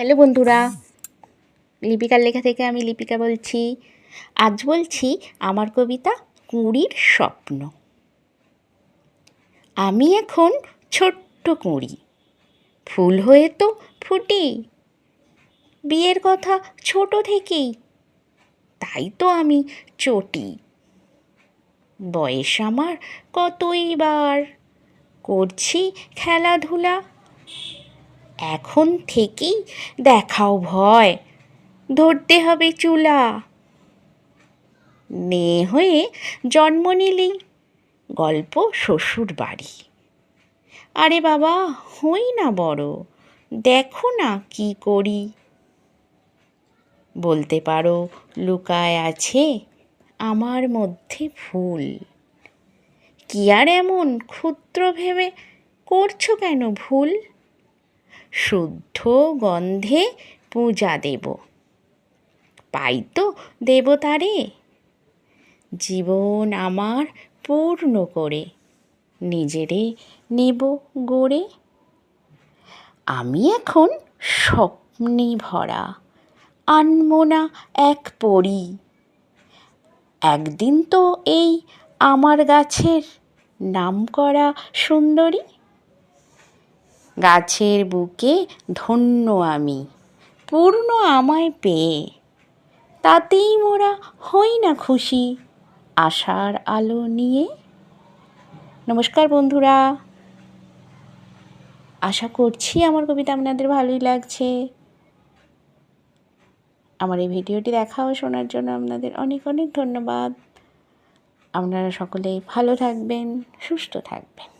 Hello বন্ধুরা, লিপিকার লেখা থেকে আমি লিপিকা বলছি। আজ বলছি আমার কবিতা কুঁড়ির স্বপ্ন। আমি এখন ছোট্ট কুঁড়ি, ফুল হয়ে তো ফুটি, বিয়ের কথা ছোট থেকেই, তাই তো আমি চটি। বয়স আমার কতই বার, করছি খেলাধুলা এখন থেকেই দেখাও ভয়। ধরতে হবে চুলা। মেয়ে হয়ে জন্ম নিলেই গল্প শ্বশুর বাড়ি। আরে বাবা, হই না বড়, দেখো না কি করি। বলতে পারো, লুকায় আছে আমার মধ্যে ফুল। কি আর এমন ক্ষুদ্র ভেবে করছ কেন ভুল? শুদ্ধ গন্ধে পূজা দেব। পাই তো দেবতারে। জীবন আমার পূর্ণ করে, নিজেরে নেব গড়ে। আমি এখন স্বপ্নে ভরা আনমোনা এক পরি। একদিন তো এই আমার গাছের নাম করা সুন্দরী গাছের বুকে ধন্য আমি, পূর্ণ আমায় পেয়ে। তাতেই মোরা হই না খুশি আশার আলো নিয়ে। নমস্কার বন্ধুরা। আশা করছি আমার কবিতা আপনাদের ভালোই লাগছে। আমার এই ভিডিওটি দেখা ও শোনার জন্য আপনাদের অনেক অনেক ধন্যবাদ। আপনারা সকলেই ভালো থাকবেন, সুস্থ থাকবেন।